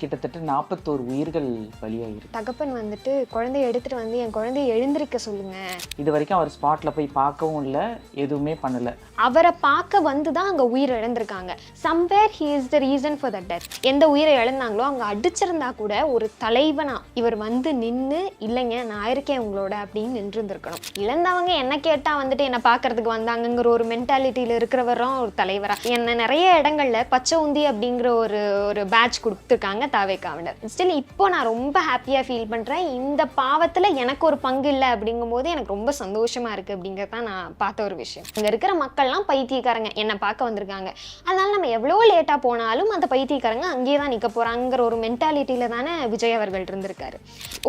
கிட்டத்தட்ட நாற்பத்தோரு உயிர்கள் பலியாயிருக்கு. தகப்பன் வந்துட்டு குழந்தைய எடுத்துட்டு வந்து என் குழந்தைய எழுந்திருக்க சொல்லுங்க. இது வரைக்கும் அவர் ஸ்பாட்ல போய் பார்க்கவும் இல்லை எதுவுமே பண்ணல. அவரை பார்க்க வந்து தான் அங்கே உயிர் இழந்திருக்காங்க. Somewhere he is the reason for the death எந்த உயிரை இழந்தாங்களோ அங்கே அடிச்சிருந்தா கூட ஒரு தலைவனா இவர் வந்து நின்று இல்லைங்க நான் இருக்கேன் உங்களோட அப்படின்னு நின்றுருந்துருக்கணும். இழந்தவங்க என்ன கேட்டால் வந்துட்டு என்னை பார்க்கறதுக்கு வந்தாங்கங்கிற ஒரு மென்டாலிட்டியில் இருக்கிறவரும் ஒரு தலைவரா. என்ன நிறைய இடங்கள்ல பச்சை உந்தி அப்படிங்கிற ஒரு ஒரு பேட்ச் கொடுத்துருக்காங்க. தாவேக்காவினர் ஸ்டில் இப்போ நான் ரொம்ப ஹாப்பியாக ஃபீல் பண்ணுறேன் இந்த பாவத்தில் எனக்கு ஒரு பங்கு இல்லை அப்படிங்கும்போது எனக்கு ரொம்ப சந்தோஷமாக இருக்குது அப்படிங்கிறது தான் நான் பார்த்த ஒரு விஷயம். இங்கே இருக்கிற மக்கள்லாம் பைத்தியக்காரங்க என்னை பார்க்க வந்திருக்காங்க. அதனால் நம்ம எவ்வளோ லேட்டாக போனாலும் அந்த பைத்தியக்காரங்க அங்கேயே தான் நிற்க போகிறாங்கிற ஒரு மென்டாலிட்டியில் தானே விஜய் அவர்கள் இருந்திருக்காரு.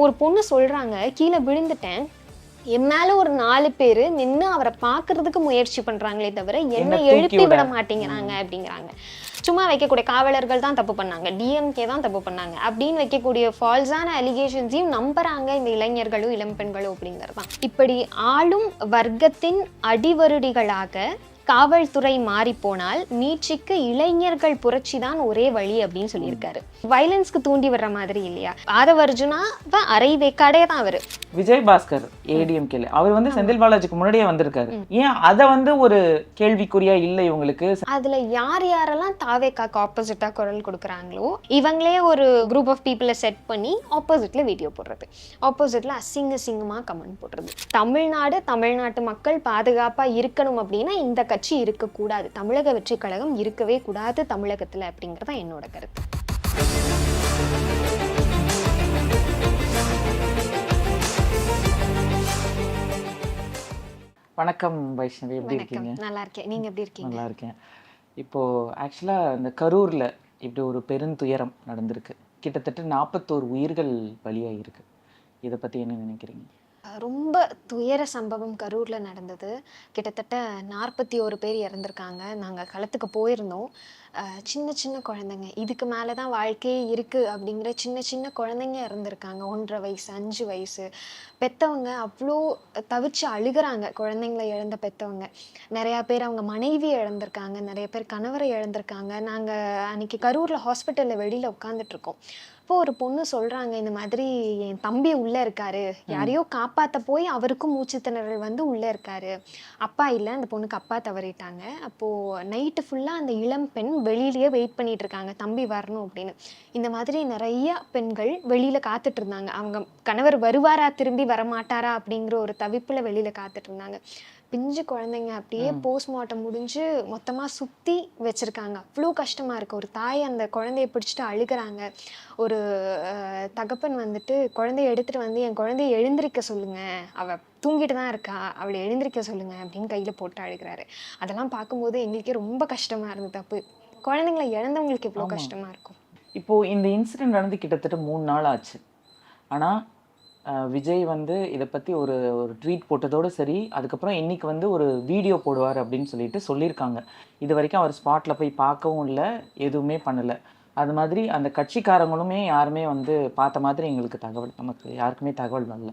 ஒரு பொண்ணு சொல்கிறாங்க கீழே விழுந்துட்டேன். என் மேல ஒரு நாலு பேர் நின்று அவரை பார்க்கறதுக்கு முயற்சி பண்றாங்களே தவிர என்னை எழுப்பி விட. மாட்டேங்கிறாங்க அப்படிங்கிறாங்க. சும்மா வைக்கக்கூடிய காவலர்கள் தான் தப்பு பண்ணாங்க. டிஎம்கே தான் தப்பு பண்ணாங்க. அப்படின்னு வைக்கக்கூடிய ஃபால்ஸான அலிகேஷன்ஸையும் நம்புறாங்க இந்த இளைஞர்களும் இளம் பெண்களும் அப்படிங்கிறது தான். இப்படி ஆளும் வர்க்கத்தின் அடிவருடிகளாக காவல்துறை மாறிப்போனால் நீட்சிக்கு இளைஞர்கள் புரட்சி தான் ஒரே வழி அப்படின்னு சொல்லியிருக்காரு. வயலன்ஸ்க்கு தூண்டி வர்ற மாதிரி இல்லையா? ஆதவ அர்ஜுனா அரை வேக்காடே தான் அவரு. விஜய் பாஸ்கர் ஏடிஎம்கேல அவர் வந்து செந்தில் பாலாஜிக்கு முன்னாடியே வந்திருக்காரு. ஏன் அதை வந்து ஒரு கேள்விக்குறியா இல்லை இவங்களுக்கு? அதுல யார் யாரெல்லாம் தாவேக்காக்கு ஆப்போசிட்டா குரல் கொடுக்குறாங்களோ இவங்களே ஒரு குரூப் ஆஃப் பீப்புளை செட் பண்ணி ஆப்போசிட்ல வீடியோ போடுறது. ஆப்போசிட்ல அசிங்க சிங்கமா கமெண்ட் போடுறது. தமிழ்நாடு தமிழ்நாட்டு மக்கள் பாதுகாப்பா இருக்கணும் அப்படின்னா இந்த கட்சி இருக்கக்கூடாது. தமிழக வெற்றி கழகம் இருக்கவே கூடாது தமிழகத்துல அப்படிங்கிறது தான் என்னோட கருத்து. வணக்கம் வைஷ்ணவி எப்படி இருக்கீங்க? நல்லா இருக்கேன். நீங்க எப்படி இருக்கீங்க? நல்லா இருக்கேன். இப்போ ஆக்சுவலா இந்த கரூர்ல இப்படி ஒரு பெருந்துயரம் நடந்திருக்கு. கிட்டத்தட்ட நாற்பத்தோரு உயிர்கள் பலியாயிருக்கு. இதை பத்தி என்ன நினைக்கிறீங்க? ரொம்ப துயர சம்பவம் கரூரில் நடந்தது. கிட்டத்தட்ட நாற்பத்தி ஒரு பேர் இறந்துருக்காங்க. நாங்கள் களத்துக்கு போயிருந்தோம். சின்ன சின்ன குழந்தைங்க. இதுக்கு மேலே தான் வாழ்க்கையே இருக்குது அப்படிங்கிற சின்ன சின்ன குழந்தைங்க இறந்துருக்காங்க. ஒன்றரை வயசு அஞ்சு வயசு. பெற்றவங்க அவ்வளோ தவிச்சு அழுகிறாங்க. குழந்தைங்கள இழந்த பெற்றவங்க நிறையா பேர் அவங்க மனைவி இழந்திருக்காங்க. நிறைய பேர் கணவரை இழந்திருக்காங்க. நாங்கள் அன்றைக்கி கரூரில் ஹாஸ்பிட்டலில் வெளியில் உட்காந்துட்டு இப்போ ஒரு பொண்ணு சொல்றாங்க இந்த மாதிரி என் தம்பி உள்ள இருக்காரு. யாரையோ காப்பாத்த போய் அவருக்கும் மூச்சு திணறல் வந்து உள்ள இருக்காரு. அப்பா இல்லை அந்த பொண்ணுக்கு அப்பா தவறிட்டாங்க. அப்போ நைட்டு ஃபுல்லா அந்த இளம் பெண் வெளியிலேயே வெயிட் பண்ணிட்டு இருக்காங்க. தம்பி வரணும் அப்படின்னு. இந்த மாதிரி நிறைய பெண்கள் வெளியில காத்துட்டு இருந்தாங்க. அவங்க கணவர் வருவாரா திரும்பி வரமாட்டாரா அப்படிங்கிற ஒரு தவிப்புல வெளியில காத்துட்டு இருந்தாங்க. பிஞ்சு குழந்தைங்க அப்படியே போஸ்ட்மார்ட்டம் முடிஞ்சு மொத்தமாக சுற்றி வச்சுருக்காங்க. அவ்வளோ கஷ்டமாக இருக்குது ஒரு தாய் அந்த குழந்தைய பிடிச்சிட்டு அழுகுறாங்க. ஒரு தகப்பன் வந்துட்டு குழந்தைய எடுத்துகிட்டு வந்து என் குழந்தைய எழுந்திருக்க சொல்லுங்க. அவள் தூங்கிட்டு தான் இருக்கா. அவளை எழுந்திருக்க சொல்லுங்க. அப்படின்னு கையில் போட்டு அழுகிறாரு. அதெல்லாம் பார்க்கும்போது எங்களுக்கே ரொம்ப கஷ்டமாக இருந்தது தப்பு. குழந்தைங்களை இழந்தவங்களுக்கு எவ்வளோ. கஷ்டமாக இருக்கும். இப்போ இந்த இன்சிடென்ட் நடந்து கிட்டத்தட்ட மூணு நாள் ஆச்சு. ஆனா அஹ், விஜய் வந்து இதை பற்றி ஒரு ஒரு ட்வீட் போட்டதோட சரி அதுக்கப்புறம் இன்னைக்கு வந்து ஒரு வீடியோ போடுவார் அப்படின்னு சொல்லிட்டு சொல்லியிருக்காங்க. இது வரைக்கும் அவர் ஸ்பாட்டில் போய் பார்க்கவும் இல்லை எதுவுமே பண்ணலை. அது மாதிரி அந்த கட்சிக்காரங்களுமே யாருமே வந்து பார்த்த மாதிரி எங்களுக்கு தகவல் நமக்கு யாருக்குமே தகவல் வரல.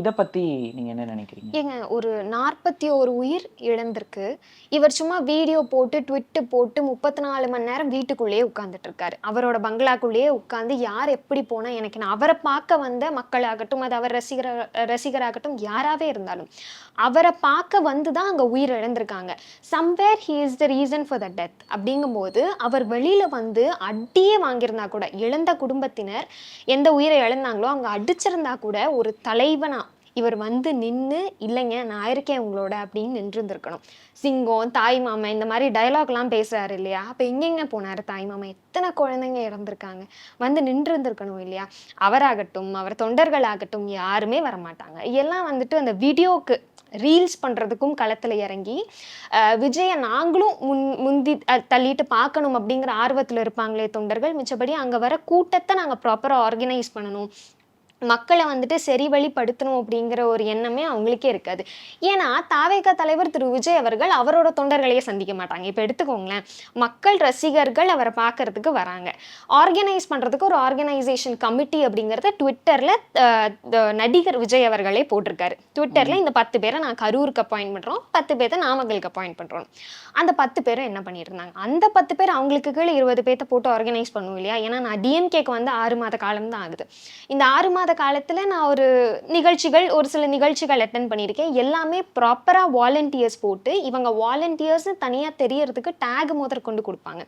இதை பத்தி நீங்க என்ன நினைக்கிறீங்க? ஏங்க ஒரு நாற்பத்தி ஒரு உயிர் இழந்திருக்கு. இவர் சும்மா வீடியோ போட்டு ட்விட்டு போட்டு முப்பத்தி நாலு மணி நேரம் வீட்டுக்குள்ளேயே உட்கார்ந்துட்டு இருக்காரு அவரோட பங்களாக்குள்ளேயே உட்காந்து யார் எப்படி போனா எனக்கு நான் அவரை பார்க்க வந்த மக்களாகட்டும் அது அவர் ரசிகர ரசிகராகட்டும் யாராவே இருந்தாலும் அவரை பார்க்க வந்து தான் அங்கே உயிர் இழந்திருக்காங்க. Somewhere he is the reason for the death அப்படிங்கும்போது அவர் வெளியில வந்து அடியே வாங்கியிருந்தா கூட இழந்த குடும்பத்தினர் எந்த உயிரை இழந்தாங்களோ அவங்க அடிச்சிருந்தா கூட ஒரு தலைவனா இவர் வந்து நின்று இல்லைங்க நான் இருக்கேன் உங்களோட அப்படின்னு நின்றுருந்துருக்கணும். சிங்கம் தாய் மாமா இந்த மாதிரி டயலாக்லாம் பேசுகிறாரு இல்லையா? அப்போ எங்கெங்க போனார் தாய் மாமா எத்தனை குழந்தைங்க இறந்துருக்காங்க? வந்து நின்றுருந்துருக்கணும் இல்லையா? அவராகட்டும் அவர் தொண்டர்களாகட்டும் யாருமே வரமாட்டாங்க. எல்லாம் வந்துட்டு அந்த வீடியோக்கு ரீல்ஸ் பண்ணுறதுக்கும் களத்தில் இறங்கி விஜயை நாங்களும் முன் முந்தி தள்ளிட்டு பார்க்கணும் அப்படிங்கிற ஆர்வத்தில் இருப்பாங்களே தொண்டர்கள். மிச்சபடி அங்கே வர கூட்டத்தை நாங்கள் ப்ராப்பராக ஆர்கனைஸ் பண்ணணும். மக்களை வந்துட்டு சரி வழிப்படுத்தணும் அப்படிங்கிற ஒரு எண்ணமே அவங்களுக்கே இருக்காது. ஏன்னா தாவேகா தலைவர் திரு விஜய் அவர்கள் அவரோட தொண்டர்களையே சந்திக்க மாட்டாங்க. இப்போ எடுத்துக்கோங்களேன் மக்கள் ரசிகர்கள் அவரை பார்க்கறதுக்கு வராங்க. ஆர்கனைஸ் பண்ணுறதுக்கு ஒரு ஆர்கனைசேஷன் கமிட்டி அப்படிங்கிறத ட்விட்டரில் நடிகர் விஜய் அவர்களே போட்டிருக்காரு. ட்விட்டரில் இந்த பத்து பேரை நான் கரூருக்கு அப்பாயிண்ட் பண்ணுறோம் பத்து பேர்த்த நாமக்கலுக்கு அப்பாயிண்ட் பண்ணுறோம் அந்த பத்து பேரும் என்ன பண்ணியிருந்தாங்க? அந்த பத்து பேர் அவங்களுக்கு கீழே இருபது பேர்த்த போட்டு ஆர்கனைஸ் பண்ணுவோம் இல்லையா? ஏன்னா நான் டிஎம்கேக்கு வந்து ஆறு மாத காலம் தான் ஆகுது. இந்த ஆறு மாத காலத்தில் நான் ஒரு நிகழ்ச்சிகள் ஒரு சில நிகழ்ச்சிகள் அட்டன் பண்ணியிருக்கேன். எல்லாமே ப்ராப்பராக வாலண்டியர்ஸ் போட்டு இவங்க வாலண்டியர்ஸ்னு தனியாக தெரியறதுக்கு டேக் முதற் கொண்டு கொடுப்பாங்க.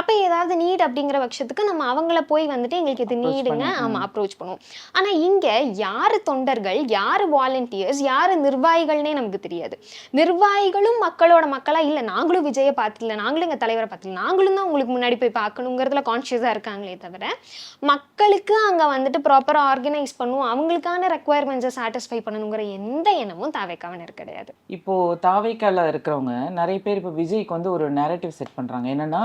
அப்போ ஏதாவது நீட் அப்படிங்கிற பட்சத்துக்கு நம்ம அவங்கள போய் வந்துட்டு எங்களுக்கு இது நீடுங்க ஆமாம் அப்ரோச் பண்ணுவோம். ஆனால் இங்கே யார் தொண்டர்கள் யார் வாலண்டியர்ஸ் யார் நிர்வாகிகள்னே நமக்கு தெரியாது. நிர்வாகிகளும் மக்களோட மக்களா இல்லை நாங்களும் விஜயை பார்த்துல நாங்களும் எங்கள் தலைவரை பார்த்துல நாங்களும் தான் உங்களுக்கு முன்னாடி போய் பார்க்கணுங்கிறதுல கான்ஷியஸாக இருக்காங்களே தவிர மக்களுக்கு அங்கே வந்துட்டு ப்ராப்பராக ஆர்கனைஸ் பண்ணுவோம் அவங்களுக்கான ரெக்குவயர்மெண்ட்ஸை சாட்டிஸ்ஃபை பண்ணணுங்கிற எந்த எண்ணமும் தாவைக்காவனர் கிடையாது. இப்போ தாவைக்கால இருக்கிறவங்க நிறைய பேர் இப்போ விஜய்க்கு வந்து ஒரு நேரட்டிவ் செட் பண்றாங்க. என்னன்னா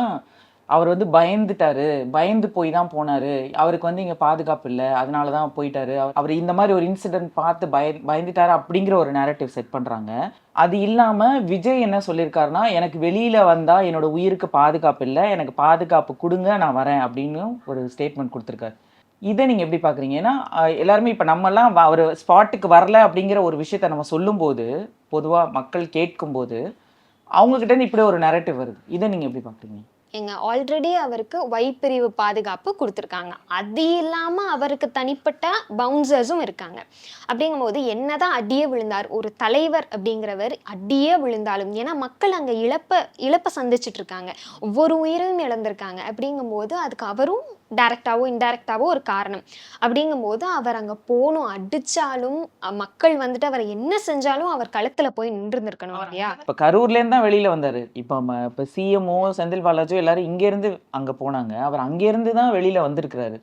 அவர் வந்து பயந்துட்டாரு. பயந்து போய் தான் போனாரு. அவருக்கு வந்து இங்க பாதுகாப்பு இல்லை. அதனால தான் போயிட்டாரு. அவர் இந்த மாதிரி ஒரு இன்சிடென்ட் பார்த்து பய பயந்துட்டாரு அப்படிங்கிற ஒரு நேரட்டிவ் செட் பண்றாங்க. அது இல்லாம விஜய் என்ன சொல்லியிருக்காருன்னா எனக்கு வெளியில வந்தா என்னோட உயிருக்கு பாதுகாப்பு இல்லை. எனக்கு பாதுகாப்பு கொடுங்க நான் வரேன் அப்படின்னு ஒரு ஸ்டேட்மெண்ட் கொடுத்துருக்காரு. இதை நீங்கள் எப்படி பார்க்குறீங்க ஏன்னா எல்லாருமே இப்போ நம்மலாம் ஒரு ஸ்பாட்டுக்கு வரல அப்படிங்கிற ஒரு விஷயத்த நம்ம சொல்லும்போது பொதுவாக மக்கள் கேட்கும்போது அவங்கக்கிட்ட இருந்து இப்படி ஒரு நெரட்டிவ் வருது. இதை நீங்கள் எப்படி பார்க்குறீங்க எங்க ஆல்ரெடி அவருக்கு வைப்பிரிவு பாதுகாப்பு கொடுத்துருக்காங்க. அது இல்லாமல் அவருக்கு தனிப்பட்ட பவுன்சர்ஸும் இருக்காங்க. அப்படிங்கும்போது என்னதான் அடியே விழுந்தார் ஒரு தலைவர் அப்படிங்கிறவர் அடியே விழுந்தாலும் ஏன்னா மக்கள் அங்கே இழப்ப இழப்பை சந்திச்சுட்டு இருக்காங்க. ஒவ்வொரு உயிரையும் இழந்திருக்காங்க. அப்படிங்கும்போது அதுக்கு அவரும் டைரக்டாவோ இன்டைரக்டாவோ ஒரு காரணம். அப்படிங்கும்போது அவர் அங்கே போகணும் அடிச்சாலும் அஹ், மக்கள் வந்துட்டு அவரை என்ன செஞ்சாலும் அவர் களத்துல போய் நின்றுருந்துருக்கணும் இல்லையா? இப்ப கரூர்ல இருந்து தான் வெளியில வந்தாரு. இப்ப இப்ப சிஎம்ஓ செந்தில் பாலாஜியோ எல்லாரும் இங்க இருந்து அங்க போனாங்க. அவர் அங்க இருந்து தான் வெளியில வந்திருக்கிறாரு.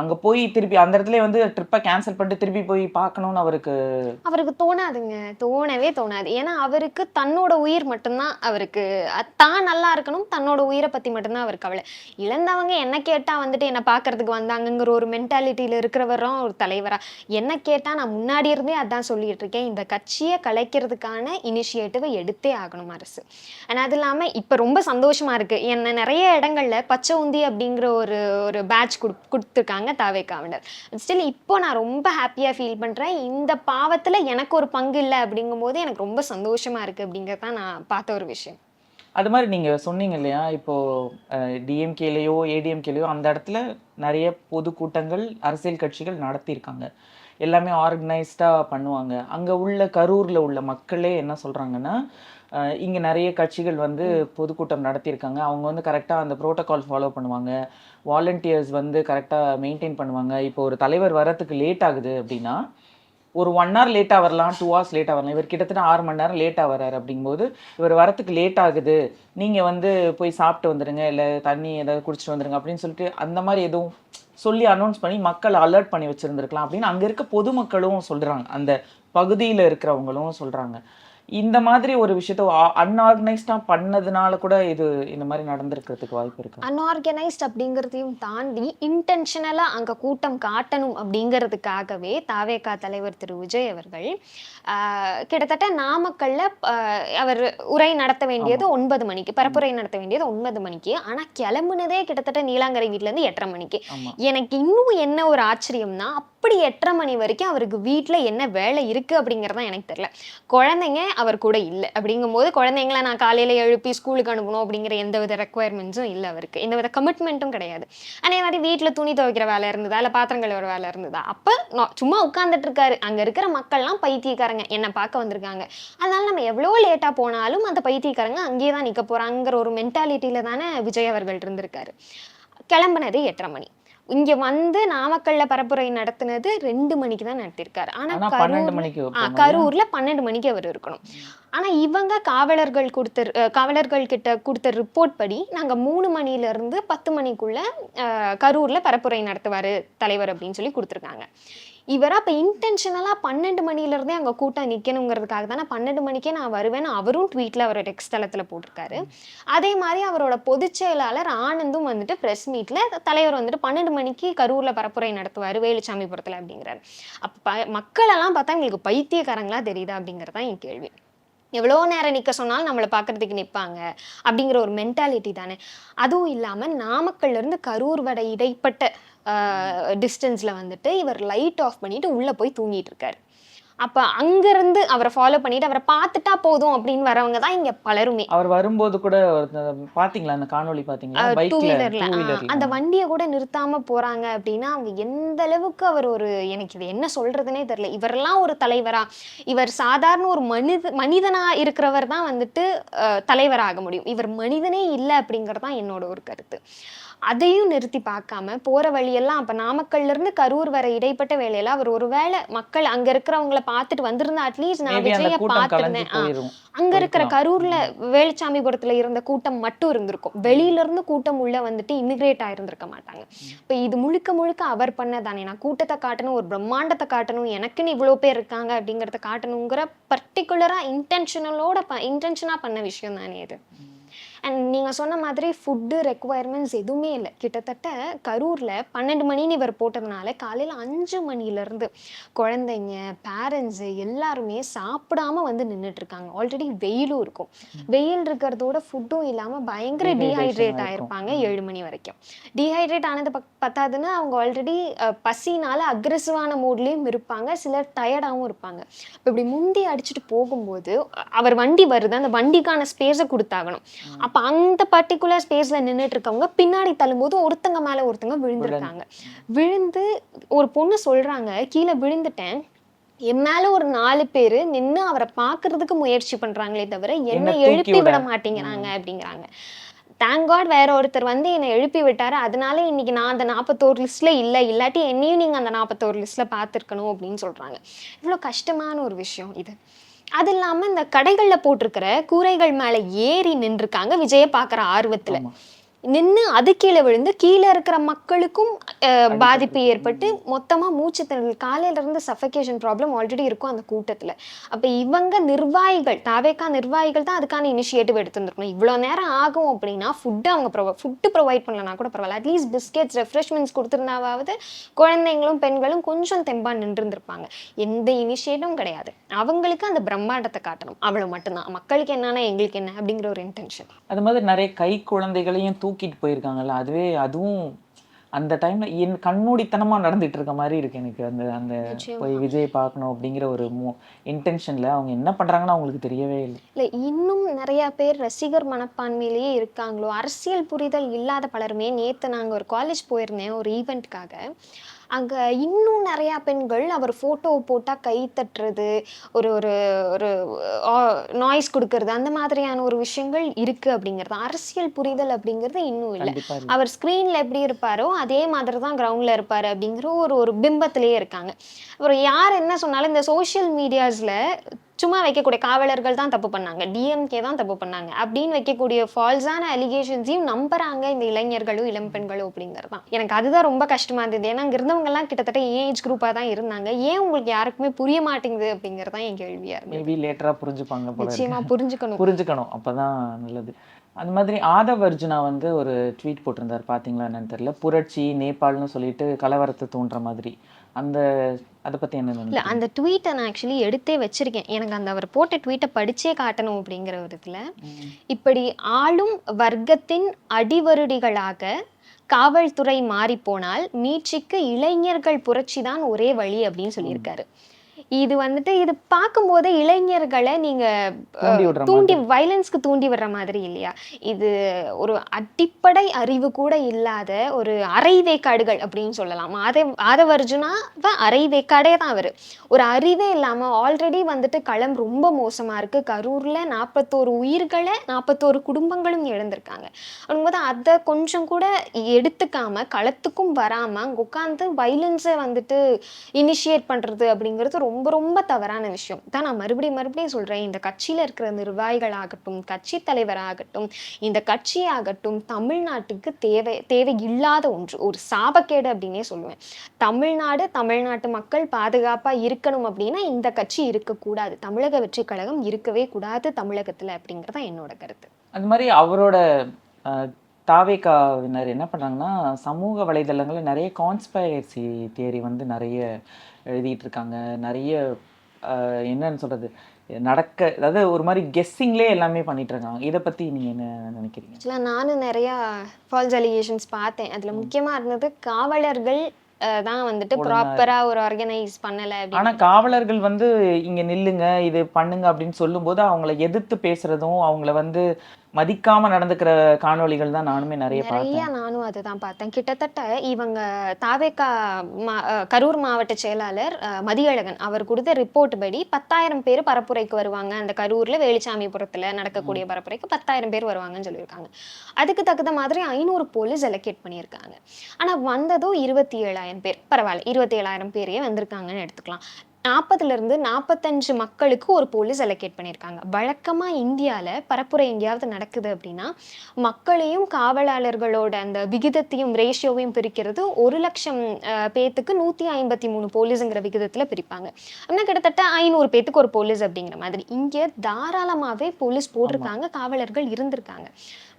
அங்க போய் திருப்பி அந்த இடத்துல வந்து ட்ரிப்பை கேன்சல் பண்ணிட்டு திருப்பி போய் பார்க்கணும்னு அவருக்கு அவருக்கு தோணாதுங்க. தோணவே தோணாது. ஏன்னா அவருக்கு தன்னோட உயிர் மட்டும்தான் அவருக்கு. தான் நல்லா இருக்கணும் தன்னோட உயிரை பத்தி மட்டும்தான் அவருக்கு கவலை. இழந்தவங்க என்ன கேட்டா வந்துட்டு என்ன பார்க்கறதுக்கு வந்தாங்கங்கிற ஒரு மென்டாலிட்டியில இருக்கிறவரும் ஒரு தலைவரா? என்ன கேட்டா நான் முன்னாடி இருந்தே அதான் சொல்லிட்டு இருக்கேன். இந்த கட்சியை கலைக்கிறதுக்கான இனிஷியேட்டிவை எடுத்தே ஆகணும் அரசு. ஆனால் அது இல்லாம இப்ப ரொம்ப சந்தோஷமா இருக்கு. என்ன நிறைய இடங்கள்ல பச்சை உந்தி அப்படிங்கிற ஒரு ஒரு பேட்ச் கொடு கொடுத்துருக்காங்க. தாவே காவலர் ஸ்டில் இப்போ நான் ரொம்ப ஹாப்பியாக ஃபீல் பண்ணுறேன் இந்த பாவத்தில் எனக்கு ஒரு பங்கு இல்லை அப்படிங்கும்போது எனக்கு ரொம்ப சந்தோஷமா இருக்கு அப்படிங்கிறது தான் நான் பார்த்த ஒரு விஷயம். அது மாதிரி நீங்க சொன்னீங்க இல்லையா? இப்போ டிஎம்கேலேயோ ஏடிஎம்கேலேயோ அந்த இடத்துல நிறைய பொதுக்கூட்டங்கள் அரசியல் கட்சிகள் நடத்தியிருக்காங்க. எல்லாமே ஆர்கனைஸ்டாக பண்ணுவாங்க. அங்க உள்ள கரூரில் உள்ள மக்களே என்ன சொல்றாங்கன்னா இங்க நிறைய கட்சிகள் வந்து பொதுக்கூட்டம் நடத்தியிருக்காங்க. அவங்க வந்து கரெக்டா அந்த ப்ரோட்டோகால் ஃபாலோ பண்ணுவாங்க. வாலண்டியர்ஸ் வந்து கரெக்டா மெயின்டைன் பண்ணுவாங்க. இப்போ ஒரு தலைவர் வரத்துக்கு லேட் ஆகுது அப்படின்னா ஒரு ஒன் ஹவர் லேட்டாக வரலாம் டூ ஹவர்ஸ் லேட்டாக வரலாம். இவர் கிட்டத்தட்ட ஆறு மணி நேரம் லேட்டாக வராரு அப்படிங்கும்போது இவர் வரத்துக்கு லேட் ஆகுது. நீங்கள் வந்து போய் சாப்பிட்டு வந்துடுங்க இல்லை தண்ணி ஏதாவது குடிச்சிட்டு வந்துடுங்க அப்படின்னு சொல்லிட்டு அந்த மாதிரி எதுவும் சொல்லி அனௌன்ஸ் பண்ணி மக்கள் அலர்ட் பண்ணி வச்சுருந்துருக்கலாம் அப்படின்னு அங்கே இருக்க பொதுமக்களும் சொல்கிறாங்க அந்த பகுதியில் இருக்கிறவங்களும் சொல்கிறாங்க இந்த மாதிரி ஒரு விஷயத்த அன்ஆர்கனைஸ்டாக பண்ணதுனால கூட இது இந்த மாதிரி நடந்திருக்கிறதுக்கு வாய்ப்பு இருக்கு? அன்ஆர்கனைஸ்ட் அப்படிங்கிறதையும் தாண்டி இன்டென்ஷனலாக அங்கே கூட்டம் காட்டணும் அப்படிங்கிறதுக்காகவே தாவேகா தலைவர் திரு விஜய் அவர்கள் கிட்டத்தட்ட நாமக்கல்ல அவர் உரை நடத்த வேண்டியது ஒன்பது மணிக்கு பரப்புரை நடத்த வேண்டியது ஒன்பது மணிக்கு. ஆனால் கிளம்புனதே கிட்டத்தட்ட நீலாங்கரை வீட்டிலேருந்து எட்டரை மணிக்கு. எனக்கு இன்னும் என்ன ஒரு ஆச்சரியம்னா அப்படி எட்டரை மணி வரைக்கும் அவருக்கு வீட்டில் என்ன வேலை இருக்குது அப்படிங்கிறது எனக்கு தெரியல. குழந்தைங்க அவர் கூட இல்லை. அப்படிங்கும்போது குழந்தைங்கள நான் காலையில் எழுப்பி ஸ்கூலுக்கு அனுப்பணும் அப்படிங்கிற எந்த வித ரெக்குவயர்மெண்ட்ஸும் இல்லை அவருக்கு. எந்த வித கமிட்மெண்ட்டும் கிடையாது. அதே மாதிரி வீட்டில் துணி துவைக்கிற வேலை இருந்ததா? இல்லை பாத்திரம் கழுவுற வேலை இருந்ததா? அப்போ சும்மா உட்காந்துட்டு இருக்காரு. அங்கே இருக்கிற மக்கள்லாம் பைத்தியக்காரங்க. என்னை பார்க்க வந்திருக்காங்க. அதனால நம்ம எவ்வளோ லேட்டாக போனாலும் அந்த பைத்தியக்காரங்க அங்கேயே தான் நிற்க போகிறாங்கிற ஒரு மென்டாலிட்டியில் தானே விஜய் அவர்கள் இருந்திருக்காரு. கிளம்புனது எட்டரை மணி. இங்க வந்து நாமக்கல்ல பரப்புரை நடத்துனது ரெண்டு மணிக்கு தான் நடத்திருக்காரு. ஆனா ஆனால் கரூர். கரூர்ல பன்னெண்டு மணிக்கு அவர் இருக்கணும். ஆனா இவங்க காவலர்கள் கொடுத்த காவலர்கள் கிட்ட கொடுத்த ரிப்போர்ட் படி நாங்க மூணு மணில இருந்து பத்து மணிக்குள்ள அஹ், கரூர்ல பரப்புரை நடத்துவாரு தலைவர் அப்படின்னு சொல்லி கொடுத்துருக்காங்க. இவர் அப்போ இன்டென்ஷனலாக பன்னெண்டு மணியிலேருந்தே அங்கே கூட்டம் நிற்கணுங்கிறதுக்காக தானே பன்னெண்டு மணிக்கே நான் வருவேன்னு அவரும் ட்வீட்டில் அவர் டெக்ஸ்ட் தளத்துல போட்டிருக்காரு. அதே மாதிரி அவரோட பொதுச் செயலாளர் ஆனந்தும் வந்துட்டு ப்ரெஸ் மீட்டில் தலைவர் வந்துட்டு பன்னெண்டு மணிக்கு கரூரில் பரப்புரை நடத்துவார் வேலுச்சாமிபுரத்தில் அப்படிங்கிறாரு. அப்போ ப- பார்த்தா எங்களுக்கு பைத்தியக்காரங்களா தெரியுதா அப்படிங்கிறது தான் என் கேள்வி. எவ்வளோ நேரம் நிற்க சொன்னாலும் நம்மளை பார்க்கறதுக்கு நிற்பாங்க அப்படிங்கிற ஒரு மென்டாலிட்டி தானே. அதுவும் இல்லாமல் நாமக்கல்லேருந்து கரூர் வட இடைப்பட்ட டிஸ்டன்ஸில் வந்துட்டு இவர் லைட் ஆஃப் பண்ணிட்டு உள்ளே போய் தூங்கிட்டு இருக்காரு. அப்போ அங்கேருந்து அவரை ஃபாலோ பண்ணிட்டு அவரை பார்த்துட்டா போதும் அப்படின்னு வரவங்க தான் இங்கே பலருமே. அவர் வரும்போது கூட ஒருத்தர் பாத்தீங்களா அந்த காணொளி பாத்தீங்களா? டூ வீலர்ல அந்த வண்டியை கூட நிறுத்தாம போறாங்க அப்படின்னா அவங்க எந்த அளவுக்கு அவர் ஒரு எனக்கு இது என்ன சொல்றதுனே தெரியல. இவரெல்லாம் ஒரு தலைவரா? இவர் சாதாரண ஒரு மனித மனிதனா இருக்கிறவர் தான் வந்துட்டு தலைவராக முடியும். இவர் மனிதனே இல்லை அப்படிங்கிறது தான் என்னோட ஒரு கருத்து. அதையும் நிறுத்தி பார்க்காம போற வழியெல்லாம் அப்ப நாமக்கல்ல இருந்து கரூர் வரை இடைப்பட்ட வேலையில அவர் ஒருவேளை மக்கள் அங்க இருக்கிறவங்கள பார்த்துட்டு வந்திருந்தா அட்லீஸ்ட் நான் விஜய பார்த்திருந்தேன். அங்க இருக்கிற. கரூர்ல வேலுச்சாமிபுரத்துல இருந்த கூட்டம் மட்டும் இருந்திருக்கும். வெளியில இருந்து கூட்டம் உள்ள வந்துட்டு இமிகிரேட் ஆயிருந்திருக்க மாட்டாங்க. இப்ப இது முழுக்க முழுக்க அவர் பண்ணதானே? நான் கூட்டத்தை காட்டணும் ஒரு பிரம்மாண்டத்தை காட்டணும் எனக்குன்னு இவ்வளோ பேர் இருக்காங்க அப்படிங்கறத காட்டணுங்கிற பர்டிகுலரா இன்டென்ஷனலோட இன்டென்ஷனா பண்ண விஷயம் தானே இது? அண்ட் நீங்க சொன்ன மாதிரி ஃபுட்டு ரெக்குவயர்மெண்ட்ஸ் எதுவுமே இல்லை. கிட்டத்தட்ட கரூர்ல பன்னெண்டு மணின்னு இவர் போட்டதுனால காலையில அஞ்சு மணில இருந்து குழந்தைங்க பேரண்ட்ஸ் எல்லாருமே சாப்பிடாம வந்து நின்றுட்டு இருக்காங்க ஆல்ரெடி வெயிலும் இருக்கும். வெயில் இருக்கிறதோட ஃபுட்டும் இல்லாம பயங்கர டீஹைட்ரேட் ஆயிருக்கும். ஆயிருப்பாங்க ஏழு மணி வரைக்கும். டீஹைட்ரேட் ஆனது பக்- பத்தாதுன்னு அவங்க ஆல்ரெடி பசினால அக்ரெசிவான மூட்லயும் இருப்பாங்க. சிலர் டயர்டாகவும் இருப்பாங்க. இப்போ இப்படி முந்தி அடிச்சுட்டு போகும்போது அவர் வண்டி வருது. அந்த வண்டிக்கான ஸ்பேஸை கொடுத்தாகணும். அப்ப அந்த பர்டிகுலர் ஸ்பேஸ்ல நின்னுட்டு இருக்கவங்க பின்னாடி தள்ளும்போது ஒருத்தங்க மேல ஒருத்தங்க விழுந்திருக்காங்க. விழுந்து ஒரு பொண்ணு சொல்றாங்க கீழே விழுந்துட்டேன். என் மேல ஒரு நாலு பேரு நின்னு அவரை பார்க்கிறதுக்கு முயற்சி பண்றாங்களே தவிர என்னை எழுப்பி விட. விட. மாட்டேங்கிறாங்க அப்படிங்கிறாங்க. தேங்க் காட் வேற ஒருத்தர் வந்து என்னை எழுப்பி விட்டாரு. அதனால இன்னைக்கு நான் அந்த நாற்பத்தோரு லிஸ்ட்ல இல்ல. இல்லாட்டி என்னையும் நீங்க அந்த நாற்பத்தோரு லிஸ்ட்ல பார்த்துருக்கணும் அப்படின்னு சொல்றாங்க. இவ்வளோ கஷ்டமான ஒரு விஷயம் இது. அது இல்லாமல் இந்த கடைகளில் போட்டிருக்கிற கூரைகள் மேலே ஏறி நின்றுருக்காங்க. விஜயை பார்க்குற ஆர்வத்தில். நின்று அது கீழே விழுந்து கீழே இருக்கிற மக்களுக்கும் பாதிப்பு ஏற்பட்டு மொத்தமா மூச்சு திணறல் காலையில இருந்து சஃபகேஷன் ப்ராப்ளம் ஆல்ரெடி இருக்கும் அந்த கூட்டத்துல. அப்ப இவங்க நிர்வாகிகள் தாவேக்கா நிர்வாகிகள் தான் அதுக்கான இனிஷியேட்டிவ் எடுத்துருந்துருக்கணும். இவ்வளோ நேரம் ஆகும் அப்படின்னா ஃபுட்டு அவங்க ப்ரொவை ஃபுட்டு ப்ரொவைட் பண்ணலனா கூட பரவாயில்ல. அட்லீஸ்ட் பிஸ்கெட்ஸ் ரெஃப்ரெஷ்மெண்ட்ஸ் கொடுத்துருந்தாவது குழந்தைங்களும் பெண்களும் கொஞ்சம் தெம்பா நின்றுருந்துருப்பாங்க. எந்த இனிஷியேட்டிவும் கிடையாது. அவங்களுக்கு அந்த பிரம்மாண்டத்தை காட்டணும். அவ்வளவு மட்டும்தான். மக்களுக்கு என்னன்னா எங்களுக்கு என்ன அப்படிங்கிற ஒரு இன்டென்ஷன் அது மாதிரி நிறைய கை குழந்தைகளையும் தூக்கிட்டு போயிருக்காங்கல்ல அதுவே அதுவும் அந்த டைம்ல என் கண்மூடித்தனமா நடந்துட்டு இருக்க மாதிரி இருக்கு எனக்கு அந்த அந்த. போய் விஜய் பார்க்கணும் அப்படிங்கிற ஒரு இன்டென்ஷன்ல அவங்க என்ன பண்றாங்கன்னு அவங்களுக்கு தெரியவே இல்லை இல்லை இன்னும் நிறைய பேர் ரசிகர் மனப்பான்மையிலேயே இருக்காங்களோ அரசியல் புரிதல் இல்லாத பலருமே நேற்று நாங்கள் ஒரு காலேஜ் போயிருந்தேன் ஒரு ஈவெண்ட்காக அங்கே இன்னும் நிறையா பெண்கள் அவர் ஃபோட்டோ போட்டால் கை தட்டுறது ஒரு ஒரு ஒரு நாய்ஸ் கொடுக்கறது அந்த மாதிரியான ஒரு விஷயங்கள் இருக்குது அப்படிங்கிறது. அரசியல் புரிதல் அப்படிங்கிறது இன்னும் இல்லை. அவர் ஸ்க்ரீனில் எப்படி இருப்பாரோ அதே மாதிரி தான் கிரவுண்டில் இருப்பார் அப்படிங்கிற ஒரு ஒரு பிம்பத்திலேயே இருக்காங்க. அப்புறம் யார் என்ன சொன்னாலும் இந்த சோஷியல் மீடியாஸில் சும்மா வைக்கக்கூடிய காவலர்கள் தான் தப்பு பண்ணாங்க. டிஎம்கே தான் தப்பு பண்ணாங்க. அப்படின்னு வைக்கக்கூடிய ஃபால்ஸான அலிகேஷன்ஸையும் நம்புறாங்க இந்த இளைஞர்களும் இளம் பெண்களும் அப்படிங்கிறது தான். எனக்கு அதுதான் ரொம்ப கஷ்டமா இருந்தது. ஏன்னா அங்கே இருந்தவங்கலாம் கிட்டத்தட்ட ஏஜ் குரூப்பாக தான் இருந்தாங்க. ஏன் உங்களுக்கு யாருக்குமே புரிய மாட்டேங்குது அப்படிங்கிறது தான் என் கேள்வியாக இருந்தது. மேபி லேட்டரா புரிஞ்சுப்பாங்க இருக்கு. நிச்சயமா புரிஞ்சுக்கணும். புரிஞ்சுக்கணும். அப்பதான் நல்லது. அது மாதிரி ஆதவ் அர்ஜுனா வந்து ஒரு ட்வீட் போட்டிருந்தார். பாத்தீங்களா என்னன்னு தெரியல. புரட்சி நேபாள்னு சொல்லிட்டு கலவரத்தை தூண்டுற மாதிரி. அந்த அதை பத்தி என்ன இல்லை அந்த ட்வீட்டை நான் ஆக்சுவலி எடுத்தே வச்சிருக்கேன். எனக்கு அந்த அவர் போட்ட ட்வீட்டை படிச்சே காட்டணும் அப்படிங்கிற ம். இப்படி ஆளும் வர்க்கத்தின் அடிவருடிகளாக காவல்துறை மாறிப்போனால் மீட்சிக்கு இளைஞர்கள் புரட்சி தான் ஒரே வழி அப்படின்னு சொல்லியிருக்காரு. இது வந்துட்டு இது பார்க்கும்போது இளைஞர்களை நீங்க தூண்டி வைலன்ஸ்க்கு தூண்டி விடுற மாதிரி இல்லையா? இது ஒரு அடிப்படை அறிவு கூட இல்லாத ஒரு அரை வேக்காடுகள் அப்படின்னு சொல்லலாம். ஆத ஆதவர்ஜுனா அரை வேக்காடே தான் அவர். ஒரு அறிவே இல்லாம ஆல்ரெடி வந்துட்டு களம் ரொம்ப மோசமா இருக்கு. கரூர்ல நாற்பத்தோரு உயிர்களை நாற்பத்தோரு குடும்பங்களும் இழந்திருக்காங்க. அப்படிங்கும்போது அதை கொஞ்சம் கூட எடுத்துக்காம களத்துக்கும் வராம அங்க உட்காந்து வைலன்ஸை வந்துட்டு இனிஷியேட் பண்றது அப்படிங்கிறது ரொம்ப ரொம்ப ரொம்ப தவறான விஷயம். தான் நான் மறுபடியும் மறுபடியும் சொல்கிறேன் இந்த கட்சியில் இருக்கிற நிர்வாகிகளாகட்டும் கட்சி தலைவராகட்டும் இந்த கட்சியாகட்டும் தமிழ்நாட்டுக்கு தேவை தேவை இல்லாத ஒன்று. ஒரு சாபக்கேடு அப்படின்னே சொல்லுவேன். தமிழ்நாடு தமிழ்நாட்டு மக்கள் பாதுகாப்பாக இருக்கணும் அப்படின்னா இந்த கட்சி இருக்கக்கூடாது. தமிழக வெற்றி கழகம் இருக்கவே கூடாது தமிழகத்தில் அப்படிங்கிறது தான் என்னோட கருத்து. அது மாதிரி அவரோட தாவேக்காவினர் என்ன பண்ணாங்கன்னா சமூக வலைதளங்களில் நிறைய கான்ஸ்பைரசி தியரி வந்து நிறைய எழுதிட்டு இருக்காங்க நிறைய என்னன்னு சொல்றது நடக்க அதாவது ஒரு மாதிரி கெஸ்ஸிங்லேயே எல்லாமே பண்ணிட்டு இருக்காங்க இதை பத்தி நீங்க என்ன நினைக்கிறீங்க? ஆக்சுவலாக நானும் நிறையா ஃபால்ஸ் அலிகேஷன்ஸ் பார்த்தேன். அதில் முக்கியமாக இருந்தது காவலர்கள் தான் வந்துட்டு ப்ராப்பராக ஒரு ஆர்கனைஸ் பண்ணலை ஆனா காவலர்கள் வந்து இங்க நில்லுங்க இது பண்ணுங்க அப்படின்னு சொல்லும்போது அவங்கள எதிர்த்து பேசுறதும் அவங்கள வந்து மதிக்காம நடந்துக்கிற காணொளிகள் தான் நானுமே நிறைய நிறைய நானும் அதுதான் பார்த்தேன். கிட்டத்தட்ட இவங்க தாவேக்கா கரூர் மாவட்ட செயலாளர் மதியழகன் அவர் கொடுத்த ரிப்போர்ட் படி பத்தாயிரம் பேர் பரப்புரைக்கு வருவாங்க. அந்த கரூர்ல வேலுச்சாமிபுரத்துல நடக்கக்கூடிய பரப்புரைக்கு பத்தாயிரம் பேர் வருவாங்கன்னு சொல்லியிருக்காங்க. அதுக்கு தகுந்த மாதிரி ஐநூறு போலீஸ் அலோகேட் பண்ணியிருக்காங்க. ஆனா வந்ததும் இருபத்தி ஏழாயிரம் பேர் பரவாயில்ல இருபத்தி ஏழாயிரம் பேரே வந்திருக்காங்கன்னு எடுத்துக்கலாம். நாற்பதுல இருந்து நாற்பத்தஞ்சு மக்களுக்கு ஒரு போலீஸ் அலோகேட் பண்ணியிருக்காங்க. வழக்கமா இந்தியால பரப்புரை எங்கேயாவது நடக்குது அப்படின்னா மக்களையும் காவலாளர்களோட அந்த விகிதத்தையும் ரேஷியோவையும் பிரிக்கிறது ஒரு லட்சம் பேத்துக்கு நூத்தி ஐம்பத்தி மூணு போலீஸுங்கிற விகிதத்துல பிரிப்பாங்க. அப்படின்னா கிட்டத்தட்ட ஐநூறு பேத்துக்கு ஒரு போலீஸ் அப்படிங்கிற மாதிரி. இங்க தாராளமாவே போலீஸ் போட்டிருக்காங்க காவலர்கள் இருந்திருக்காங்க.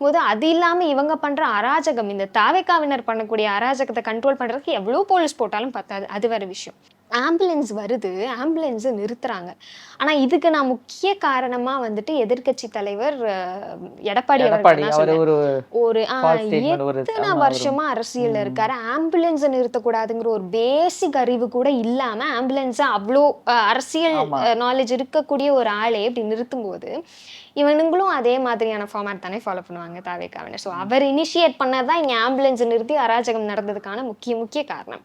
போது அது இல்லாம இவங்க பண்ற அராஜகம் இந்த தாவேக்காவினர் பண்ணக்கூடிய அராஜகத்தை கண்ட்ரோல் பண்றதுக்கு எவ்வளவு போலீஸ் போட்டாலும் பத்தாது. அது வேற விஷயம். ஆம்புலன்ஸ் வருது ஆம்புலன்ஸை நிறுத்துறாங்க. ஆனா இதுக்கு நான் முக்கிய காரணமா வந்துட்டு எதிர்க்கட்சி தலைவர் எடப்பாடி அவர் ஒரு எத்தனை வருஷமா அரசியல்ல இருக்காரு. ஆம்புலன்ஸை நிறுத்தக்கூடாதுங்கிற ஒரு பேசிக் அறிவு கூட இல்லாம ஆம்புலன்ஸை அவ்வளோ அரசியல். நாலேஜ் இருக்கக்கூடிய ஒரு ஆளே இப்படி நிறுத்தும் போது இவனுங்களும் அதே மாதிரியான ஃபார்மேட் தானே ஃபாலோ பண்ணுவாங்க தாவேக்காவினர் ஸோ அவர் இனிஷியேட் பண்ணதான் இங்க ஆம்புலன்ஸ் நிறுத்தி அராஜகம் நடந்ததுக்கான முக்கிய முக்கிய காரணம்.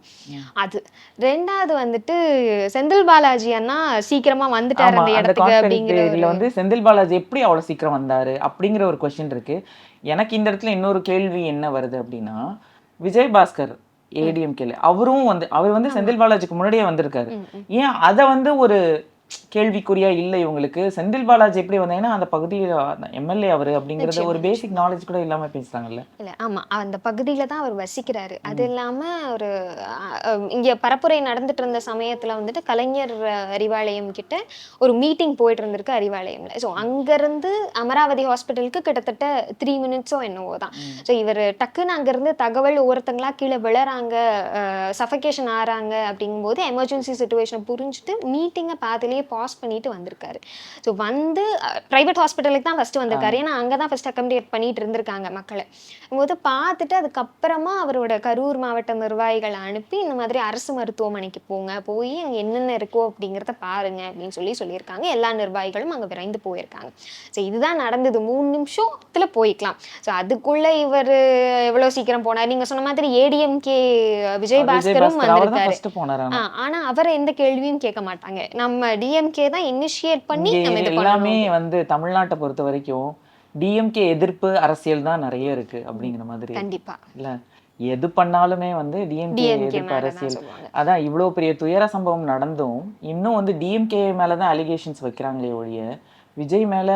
அது. ரெண்டாவது வந்துட்டு செந்தில் பாலாஜி அண்ணா சீக்கிரமா வந்துட்டாரு அந்த இடத்துக்கு அப்படிங்கிற தியரியில வந்து செந்தில் பாலாஜி எப்படி அவ்வளவு சீக்கிரம் வந்தாரு அப்படிங்கிற ஒரு கொஸ்டின் இருக்கு. எனக்கு இந்த இடத்துல இன்னொரு கேள்வி என்ன வருது அப்படின்னா விஜய் பாஸ்கர் ஏடிஎம்கேல அவரும் வந்து அவர் வந்து செந்தில் பாலாஜிக்கு முன்னாடியே வந்திருக்காரு. ஏன் அதை வந்து ஒரு கேள்விக்குறியா இல்லை இவங்களுக்கு செந்தில் பாலாஜி எப்படி வந்தாங்கன்னா அந்த பகுதியில் எம்எல்ஏ அவரு அப்படிங்கறது ஒரு பேசிக் நாலேஜ் கூட இல்லாம பேசுறாங்கல்ல. இல்ல ஆமா. அந்த பகுதியில தான் அவர் வசிக்கிறாரு. அது இல்லாம ஒரு இங்க பரப்புரை நடந்துட்டு இருந்த சமயத்துல வந்துட்டு கலைஞர் அறிவாலயம் கிட்ட ஒரு மீட்டிங் போயிட்டு இருந்திருக்கு அறிவாலயம்ல. ஸோ அங்கிருந்து அமராவதி ஹாஸ்பிட்டலுக்கு கிட்டத்தட்ட த்ரீ மினிட்ஸோ என்னவோ தான். ஸோ இவர் டக்குன்னு அங்கிருந்து தகவல் ஒவ்வொருத்தங்களா கீழே விழறாங்க சஃபகேஷன் ஆறாங்க அப்படிங்கும்போது எமர்ஜென்சி சுச்சுவேஷனை புரிஞ்சுட்டு மீட்டிங்கை பாதிலேயே பாஸ் பண்ணிட்டு வந்திருக்காரு. ஸோ வந்து ப்ரைவேட் ஹாஸ்பிட்டலுக்கு தான் ஃபர்ஸ்ட் வந்திருக்காரு. ஏன்னா அங்கே தான் ஃபர்ஸ்ட் அக்கமடேட் பண்ணிட்டு இருந்திருக்காங்க மக்களை. போது பார்த்துட்டு அதுக்கப்புறமா அவரோட கரூர் மாவட்ட நிர்வாகிகளை அனுப்பி இந்த மாதிரி அரசு மருத்துவமனைக்கு போங்க போய் அங்கே என்னென்ன இருக்கோ அப்படிங்கிறத பாருங்க அப்படின்னு சொல்லி சொல்லியிருக்காங்க. எல்லா நிர்வாகிகளும் அங்கே விரைந்து போயிருக்காங்க. ஸோ இதுதான் நடந்தது. மூணு நிமிஷத்துல போய்க்கலாம். ஸோ அதுக்குள்ள இவர் எவ்வளோ சீக்கிரம் போனார்? நீங்க சொன்ன மாதிரி ஏடிஎம்கே விஜய் விஜய் பாஸ்கரும் பாஸ்கர் அவர் தான் வந்திருக்காரு. ஃபர்ஸ்ட் போனாரு ஆனா. ஆ, ஆனா அவர் எந்த கேள்வியும் கேட்க மாட்டாங்க. நம்ம டிஎம்கே தான் இனிஷியேட் பண்ணி இங்க நம்ம இது எல்லாமே வந்து தமிழ்நாட்டை பொறுத்த வரைக்கும் டிஎம்கே எதிர்ப்பு அரசியல் தான் நிறைய இருக்கு அப்படிங்கிற மாதிரி கண்டிப்பா. இல்ல எது பண்ணாலுமே வந்து டிஎம்கே எதிர்ப்பு அரசியல். அதான் இவ்வளவு பெரிய துயர சம்பவம் நடந்தும் இன்னும் வந்து டிஎம்கே மேலதான் அலிகேஷன்ஸ் வைக்கிறாங்களே ஒழிய விஜய் மேல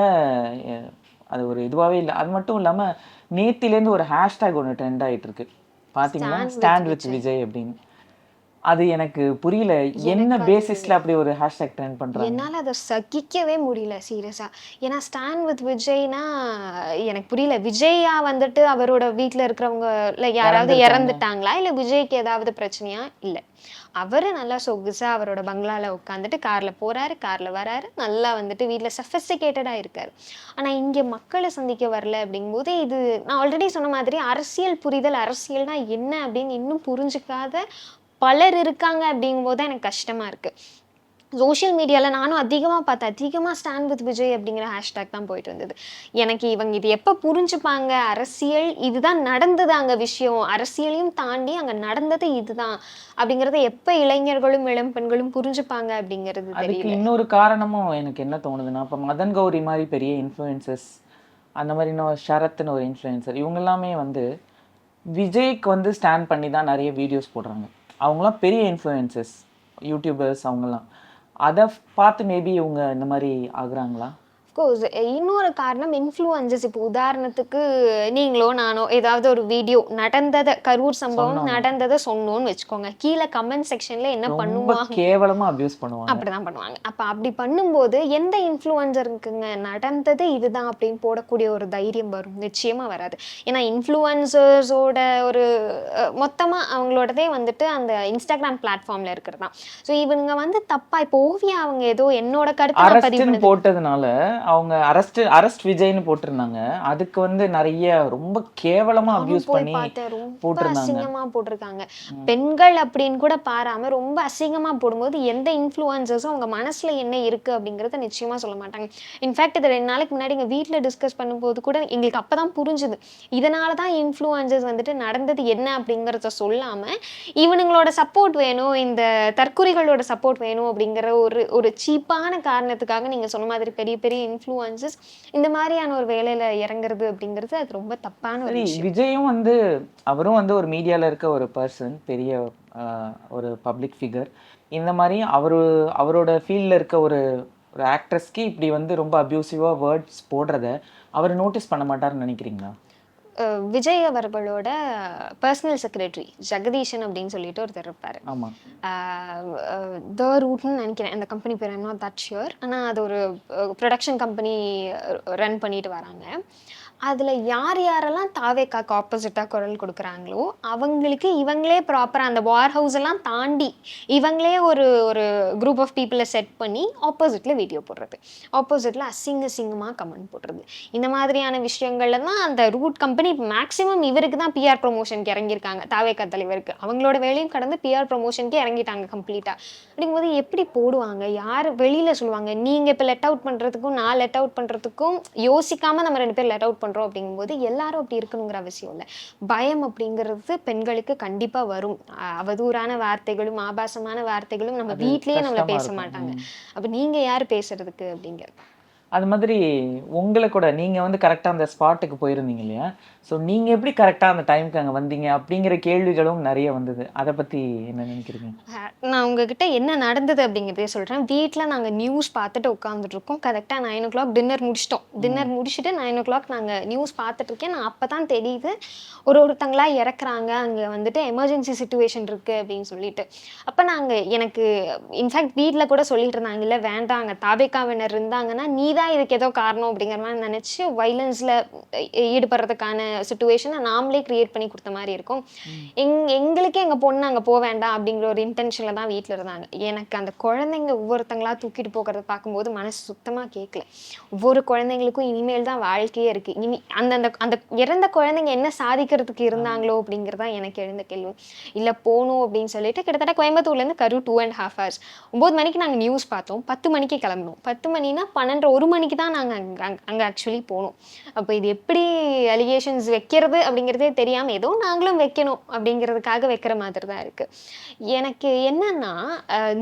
அது ஒரு இதுவாவே இல்லை. அது மட்டும் இல்லாம நேத்திலேருந்து ஒரு ஹேஷ்டேக் ஒன்று ட்ரெண்ட் ஆயிட்டு இருக்கு. with ஸ்டாண்ட் வித் விஜய் அப்படின்னு. அது எனக்கு புரியல. என்ன பேசிஸ்ல அப்படி ஒரு ஹேஷ்டேக் ட்ரெண்ட் பண்றாங்க? என்னால அதை சகிக்கவே முடியல சீரியஸா ஏன்னா ஸ்டாண்ட் வித் விஜய்னா எனக்கு புரியல. விஜயா வந்துட்டு அவரோட வீட்ல இருக்கிறவங்க இல்ல யாராவது. இறந்துட்டாங்களா? இல்ல விஜய்க்கு ஏதாவது பிரச்சனையா? இல்ல. அவரு நல்லா சொகுசா அவரோட பங்களால உட்காந்துட்டு கார்ல போறாரு கார்ல வராரு. நல்லா வந்துட்டு வீட்ல சஃபஸ்டிகேட்டடா இருக்காரு. ஆனா இங்க மக்களை சந்திக்க வரல அப்படிங்கும்போது இது நான் ஆல்ரெடி சொன்ன மாதிரி அரசியல் புரிதல் அரசியல்னா என்ன அப்படின்னு இன்னும் புரிஞ்சுக்காத பலர் இருக்காங்க அப்படிங்கும்போது தான் எனக்கு கஷ்டமா இருக்கு. சோஷியல் மீடியாவில் நானும் அதிகமாக பார்த்தேன் அதிகமாக ஸ்டாண்ட் வித் விஜய் அப்படிங்கிற ஹேஷ்டேக் தான் போயிட்டு இருந்தது. எனக்கு இவங்க இது எப்போ புரிஞ்சுப்பாங்க? அரசியல் இதுதான் நடந்தது அங்கே விஷயம். அரசியலையும் தாண்டி அங்கே நடந்தது இதுதான். அப்படிங்கிறத எப்போ இளைஞர்களும் இளம் பெண்களும் புரிஞ்சுப்பாங்க அப்படிங்கிறது தெரியல. இன்னொரு காரணமும் எனக்கு என்ன தோணுதுன்னா இப்போ மதன் கௌரி மாதிரி பெரிய இன்ஃப்ளூயன்சஸ் அந்த மாதிரி இன்னும் ஷரத்னு ஒரு இன்ஃப்ளூயன்சர் இவங்க எல்லாமே வந்து விஜய்க்கு வந்து ஸ்டாண்ட் பண்ணி தான் நிறைய வீடியோஸ் போடுறாங்க. அவங்களாம் பெரிய இன்ஃப்ளூயன்சஸ் யூடியூபர்ஸ் அவங்கலாம் அதை பார்த்து மேபி இவங்க இந்த மாதிரி ஆகுறாங்களா? கோர்ஸ் இன்னொரு காரணம் இன்ஃப்ளூயன்சஸ் இப்போ உதாரணத்துக்கு நீங்களோ நானோ ஏதாவது ஒரு வீடியோ நடந்ததை கரூர் சம்பவம் நடந்ததை சொன்னோன்னு வச்சுக்கோங்க. கீழே கமெண்ட் செக்ஷன்ல என்ன பண்ணுவாங்க? கேவலமா அபியூஸ் பண்ணுவாங்க. அப்படிதான் பண்ணுவாங்க. அப்ப அப்படி பண்ணும்போது எந்த இன்ஃப்ளூயன்சருக்குங்க நடந்தது இதுதான் அப்படின்னு போடக்கூடிய ஒரு தைரியம் வரும். நிச்சயமா வராது. ஏன்னா இன்ஃப்ளூயன்சர்ஸோட ஒரு மொத்தமா அவங்களோடதே வந்துட்டு அந்த இன்ஸ்டாகிராம் பிளாட்ஃபார்ம்ல இருக்கிறது தான். ஸோ இவங்க வந்து தப்பா இப்போ ஓவியா அவங்க ஏதோ என்னோட கருத்தை போட்டதுனால அவங்க அரெஸ்ட் அரெஸ்ட் விஜய்னு போட்டிருந்தாங்க. அதுக்கு வந்து நிறைய ரொம்ப கேவலமா அபியூஸ் போய் பண்ணி போட்டிருந்தாங்க. அசிங்கமா போட்டிருக்காங்க. பெண்கள் அப்படின்னு கூட பாராம ரொம்ப அசிங்கமா போடும்போது எந்த இன்ஃப்ளூயன்சஸும் அவங்க மனசுல என்ன இருக்கு அப்படிங்கறத நிச்சயமா சொல்ல மாட்டாங்க. இன்ஃபேக்ட் இது ரெண்டு நாளைக்கு முன்னாடி எங்க வீட்ல டிஸ்கஸ் பண்ணும்போது கூட எங்களுக்கு அப்பதான் புரிஞ்சுது. இதனால தான் இன்ஃப்ளூயன்சஸ் வந்துட்டு நடந்தது என்ன அப்படிங்கறத சொல்லாம இவனுங்களோட சப்போர்ட் வேணும் இந்த தற்குறிகளோட சப்போர்ட் வேணும் அப்படிங்கிற ஒரு ஒரு சீப்பான காரணத்துக்காக நீங்க சொன்ன மாதிரி பெரிய பெரிய இன்ஃப்ளூயன்சஸ் இந்த மாதிரியான ஒரு வேலையில இறங்குறது அப்படிங்கிறது அது ரொம்ப தப்பான ஒரு விஜயும் வந்து அவரும் வந்து ஒரு மீடியால இருக்க ஒரு பர்சன் பெரிய ஒரு பப்ளிக் ஃபிகர் இந்த மாதிரி அவரு அவரோட ஃபீல்டில் இருக்க ஒரு ஒரு ஆக்ட்ரஸ்க்கு இப்படி வந்து ரொம்ப அப்யூசிவாக வேர்ட்ஸ் போடுறத அவர் நோட்டீஸ் பண்ண மாட்டாருன்னு நினைக்கிறீங்களா? விஜய் அவர்களோட பர்சனல் செக்ரட்டரி ஜெகதீஷன் அப்படின்னு சொல்லிட்டு ஒருத்தர் இருப்பாரு. த ரூட்னு நினைக்கிறேன். அந்த கம்பெனி பேர் என்ன தட் ஷியோர் ஆனால் அது ஒரு ப்ரொடக்ஷன் கம்பெனி ரன் பண்ணிட்டு வராங்க. அதில் யார் யாரெல்லாம் தாவேக்காக்கு ஆப்போசிட்டாக குரல் கொடுக்குறாங்களோ அவங்களுக்கு இவங்களே ப்ராப்பராக அந்த வார் ஹவுஸ் எல்லாம் தாண்டி இவங்களே ஒரு ஒரு குரூப் ஆஃப் பீப்புளை செட் பண்ணி ஆப்போசிட்டில் வீடியோ போடுறது. ஆப்போசிட்டில் அசிங்க அசிங்கமாக கமெண்ட் போடுறது. இந்த மாதிரியான விஷயங்கள்ல தான் அந்த ரூட் கம்பெனி மேக்ஸிமம் இவருக்கு தான் பிஆர் ப்ரொமோஷனுக்கு இறங்கியிருக்காங்க. தாவேக்கா தலைவருக்கு. அவங்களோட வேலையும் கடந்து பிஆர் ப்ரொமோஷனுக்கு இறங்கிட்டாங்க கம்ப்ளீட்டாக அப்படிங்கும்போது எப்படி போடுவாங்க? யார் வெளியில் சொல்லுவாங்க? நீங்கள் இப்போ லெட் அவுட் பண்ணுறதுக்கும் நான் லெட் அவுட் பண்ணுறதுக்கும் யோசிக்காமல் நம்ம ரெண்டு பேர் லெட் அவுட் பண்ணுறோம் அப்படிங்கும்போது எல்லாரும் அப்படி இருக்கணுங்கிற அவசியம் இல்லை. பயம் அப்படிங்கிறது பெண்களுக்கு கண்டிப்பாக வரும். அவதூறான வார்த்தைகளும் ஆபாசமான வார்த்தைகளும் நம்ம வீட்லயே நம்மள பேச. மாட்டாங்க. அப்போ நீங்கள் யார் பேசுறதுக்கு அப்படிங்கிறது? அது மாதிரி உங்களை கூட நீங்க வந்து கரெக்டா அந்த ஸ்பாட்டுக்கு போயிருந்தீங்க இல்லையா? ஸோ நீங்க எப்படி கரெக்டா அந்த டைம்க்கு அங்க வந்தீங்க? அப்படிங்கிற கேள்விகளும் நிறைய வந்தது. அதை பத்தி என்ன நினைக்கிறீங்க? நான் உங்ககிட்ட என்ன நடந்தது அப்படிங்கிறதே சொல்கிறேன் வீட்டில் நாங்கள் நியூஸ் பார்த்துட்டு உட்காந்துட்டு இருக்கோம் கரெக்டாக நைன் ஓ கிளாக் டின்னர் முடிச்சிட்டோம் டின்னர் முடிச்சுட்டு நைன் ஓ கிளாக் நாங்கள் நியூஸ் பார்த்துட்டு இருக்கேன் நான் அப்போ தான் தெரியுது ஒரு ஒருத்தங்களா இறக்குறாங்க. அங்கே வந்துட்டு எமர்ஜென்சி சுச்சுவேஷன் இருக்குது அப்படின்னு சொல்லிட்டு. அப்போ நாங்கள் எனக்கு இன்ஃபேக்ட் வீட்டில் கூட சொல்லிட்டு இருந்தாங்க. இல்லை வேண்டாங்க தாபேக்காவினர் இருந்தாங்கன்னா நீ தான் இதுக்கு ஏதோ காரணம் அப்படிங்கிற மாதிரி நினச்சி வைலன்ஸில் ஈடுபடுறதுக்கான சுச்சுவேஷனை நாமளே கிரியேட் பண்ணி கொடுத்த மாதிரி இருக்கும். எங் எங்களுக்கே எங்கள் பொண்ணு அங்கே போக வேண்டாம் அப்படிங்கிற ஒரு இன்டென்ஷனில் தான் வீட்டில் இருந்தாங்க. எனக்கு அந்த குழந்தைங்க ஒவ்வொருத்தங்களா தூக்கிட்டு போகிறத பார்க்கும்போது மனசு சுத்தமாக கேட்கல ஒவ்வொரு குழந்தைங்களுக்கும் இனிமேல் தான் வாழ்க்கையே இருக்குது இனி அந்தந்த அந்த இறந்த குழந்தைங்க என்ன சாதிக்கிறதுக்கு இருந்தாங்களோ அப்படிங்கிறது தான் எனக்கு எழுந்த கேள்வி. இல்லை போகணும் அப்படின்னு சொல்லிட்டு கிட்டத்தட்ட கோயம்புத்தூர்லேருந்து Karur two and half hours ஒம்பது மணிக்கு நாங்கள் நியூஸ் பார்த்தோம். பத்து மணிக்கு கிளம்பணும் பத்து மணினா பன்னெண்டு ஒரு மணிக்கு தான் நாங்கள் அங்கே அங்கே ஆக்சுவலி போனோம். அப்போ இது எப்படி அலிகேஷன்ஸ் வைக்கிறது அப்படிங்கிறதே தெரியாமல் ஏதோ நாங்களும் வைக்கணும் அப்படிங்கிறதுக்காக வைக்கிற மாதிரி தான் இருக்குது எனக்கு என்னன்னா